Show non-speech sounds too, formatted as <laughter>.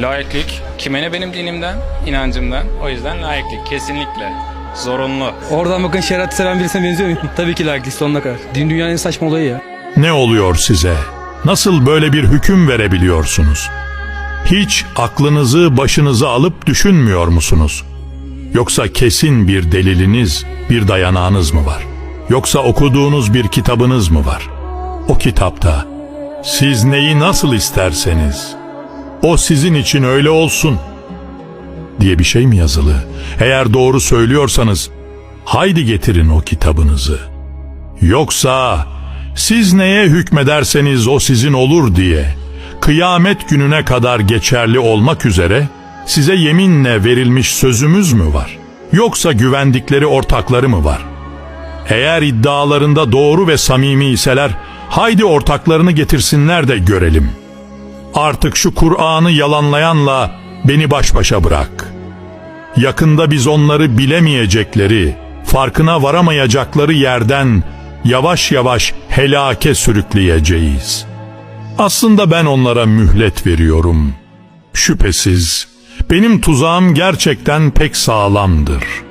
Laiklik kime ne benim dinimden, inancımdan. O yüzden laiklik kesinlikle zorunlu. Oradan bakın şeriatı seven birisine benziyor muyum? <laughs> Tabii ki layıklık sonuna kadar. Din dünyanın en saçma olayı ya. Ne oluyor size? Nasıl böyle bir hüküm verebiliyorsunuz? Hiç aklınızı başınıza alıp düşünmüyor musunuz? Yoksa kesin bir deliliniz, bir dayanağınız mı var? Yoksa okuduğunuz bir kitabınız mı var? O kitapta siz neyi nasıl isterseniz o sizin için öyle olsun diye bir şey mi yazılı? Eğer doğru söylüyorsanız haydi getirin o kitabınızı. Yoksa siz neye hükmederseniz o sizin olur diye kıyamet gününe kadar geçerli olmak üzere size yeminle verilmiş sözümüz mü var? Yoksa güvendikleri ortakları mı var? Eğer iddialarında doğru ve samimi iseler haydi ortaklarını getirsinler de görelim. Artık şu Kur'an'ı yalanlayanla beni baş başa bırak. Yakında biz onları bilemeyecekleri, farkına varamayacakları yerden yavaş yavaş helake sürükleyeceğiz. Aslında ben onlara mühlet veriyorum. Şüphesiz benim tuzağım gerçekten pek sağlamdır.''